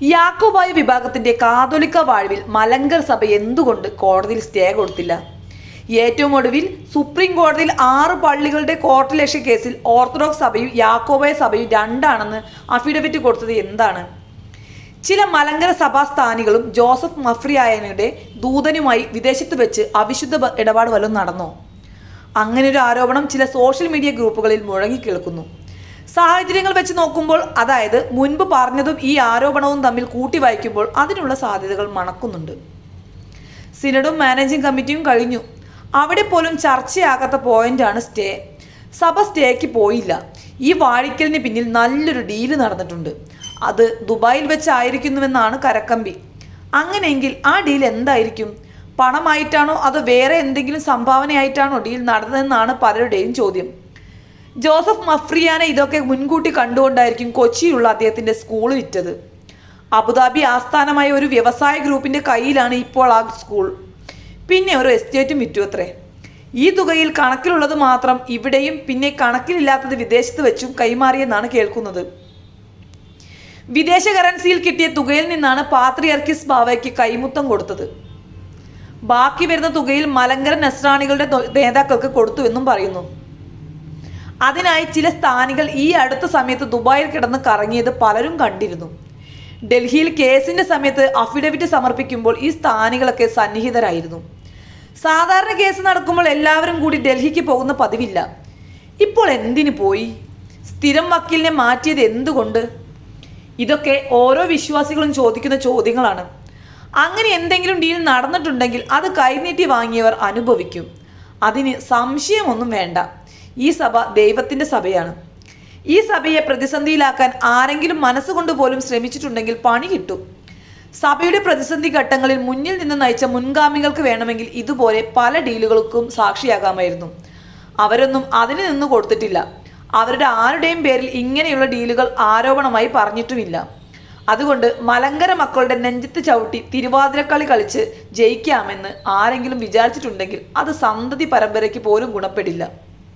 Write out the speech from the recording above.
യാക്കോബായ വിഭാഗത്തിന്റെ കാതോലിക്ക വാഴ്വിൽ മലങ്കർ സഭ എന്തുകൊണ്ട് കോടതിയിൽ സ്റ്റേ കൊടുത്തില്ല? ഏറ്റവും ഒടുവിൽ സുപ്രീം കോടതിയിൽ ആറ് പള്ളികളുടെ കോർട്ടിലേഷ കേസിൽ ഓർത്തഡോക്സ് സഭയും യാക്കോബായ സഭയും രണ്ടാണെന്ന് അഫിഡവിറ്റ് കൊടുത്തത് എന്താണ്? ചില മലങ്കര സഭാസ്ഥാനികളും ജോസഫ് മഫ്രിയായനയുടെ ദൂതനുമായി വിദേശത്ത് വെച്ച് അവിശുദ്ധ ഇടപാട് വല്ലതും നടന്നോ? അങ്ങനെ ഒരു ആരോപണം ചില സോഷ്യൽ മീഡിയ ഗ്രൂപ്പുകളിൽ മുഴങ്ങിക്കേൾക്കുന്നു സാഹചര്യങ്ങൾ വെച്ച് നോക്കുമ്പോൾ അതായത് മുൻപ് പറഞ്ഞതും ഈ ആരോപണവും തമ്മിൽ കൂട്ടി വായിക്കുമ്പോൾ അതിനുള്ള സാധ്യതകൾ മണക്കുന്നുണ്ട്. സിനഡും മാനേജിംഗ് കമ്മിറ്റിയും കഴിഞ്ഞു. അവിടെ പോലും ചർച്ചയാകാത്ത പോയിന്റാണ് സ്റ്റേ. സഭ സ്റ്റേക്ക് പോയില്ല. ഈ വാഴിക്കലിന് പിന്നിൽ നല്ലൊരു ഡീൽ നടന്നിട്ടുണ്ട്. അത് ദുബായിൽ വെച്ചായിരിക്കുന്നുവെന്നാണ് കരക്കമ്പി. അങ്ങനെയെങ്കിൽ ആ ഡീൽ എന്തായിരിക്കും? പണമായിട്ടാണോ അതോ വേറെ എന്തെങ്കിലും സംഭാവനയായിട്ടാണോ ഡീൽ നടന്നതെന്നാണ് പലരുടെയും ചോദ്യം. ജോസഫ് മഫ്രിയാനെ ഇതൊക്കെ മുൻകൂട്ടി കണ്ടുകൊണ്ടായിരിക്കും കൊച്ചിയിലുള്ള അദ്ദേഹത്തിന്റെ സ്കൂൾ വിറ്റത്. അബുദാബി ആസ്ഥാനമായ ഒരു വ്യവസായ ഗ്രൂപ്പിന്റെ കയ്യിലാണ് ഇപ്പോൾ ആ സ്കൂൾ പിന്നെ ഒരു എസ്റ്റേറ്റും വിറ്റു അത്രേ. ഈ തുകയിൽ കണക്കിലുള്ളത് മാത്രം ഇവിടെയും പിന്നെ കണക്കിലില്ലാത്തത് വിദേശത്ത് വെച്ചും കൈമാറിയെന്നാണ് കേൾക്കുന്നത്. വിദേശ കറൻസിയിൽ കിട്ടിയ തുകയിൽ നിന്നാണ് പാത്രിയർക്കിസ് ബാവയ്ക്ക് കൈമുത്തം കൊടുത്തത്. ബാക്കി വരുന്ന തുകയിൽ മലങ്കര നസ്രാണികളുടെ നേതാക്കൾക്ക് കൊടുത്തുവെന്നും പറയുന്നു. അതിനായി ചില സ്ഥാനികൾ ഈ അടുത്ത സമയത്ത് ദുബായിൽ കിടന്ന് കറങ്ങിയത് പലരും കണ്ടിരുന്നു. ഡൽഹിയിൽ കേസിന്റെ സമയത്ത് അഫിഡവിറ്റ് സമർപ്പിക്കുമ്പോൾ ഈ സ്ഥാനികളൊക്കെ സന്നിഹിതരായിരുന്നു. സാധാരണ കേസ് നടക്കുമ്പോൾ എല്ലാവരും കൂടി ഡൽഹിക്ക് പോകുന്ന പതിവില്ല. ഇപ്പോൾ എന്തിനു പോയി? സ്ഥിരം വക്കീലിനെ മാറ്റിയത് എന്തുകൊണ്ട്? ഇതൊക്കെ ഓരോ വിശ്വാസികളും ചോദിക്കുന്ന ചോദ്യങ്ങളാണ്. അങ്ങനെ എന്തെങ്കിലും ഡീൽ നടന്നിട്ടുണ്ടെങ്കിൽ അത് കൈനീട്ടി വാങ്ങിയവർ അനുഭവിക്കും. അതിന് സംശയമൊന്നും വേണ്ട. ഈ സഭ ദൈവത്തിന്റെ സഭയാണ്. ഈ സഭയെ പ്രതിസന്ധിയിലാക്കാൻ ആരെങ്കിലും മനസ്സുകൊണ്ട് പോലും ശ്രമിച്ചിട്ടുണ്ടെങ്കിൽ പണി കിട്ടും. സഭയുടെ പ്രതിസന്ധി ഘട്ടങ്ങളിൽ മുന്നിൽ നിന്ന് നയിച്ച മുൻഗാമികൾക്ക് വേണമെങ്കിൽ ഇതുപോലെ പല ഡീലുകൾക്കും സാക്ഷിയാകാമായിരുന്നു. അവരൊന്നും അതിന് നിന്ന് കൊടുത്തിട്ടില്ല. അവരുടെ ആരുടെയും പേരിൽ ഇങ്ങനെയുള്ള ഡീലുകൾ ആരോപണമായി പറഞ്ഞിട്ടുമില്ല. അതുകൊണ്ട് മലങ്കര മക്കളുടെ നെഞ്ചത്ത് ചവിട്ടി തിരുവാതിരക്കളി കളിച്ച് ജയിക്കാമെന്ന് ആരെങ്കിലും വിചാരിച്ചിട്ടുണ്ടെങ്കിൽ അത് സന്തതി പരമ്പരയ്ക്ക് പോലും ഗുണപ്പെടില്ല.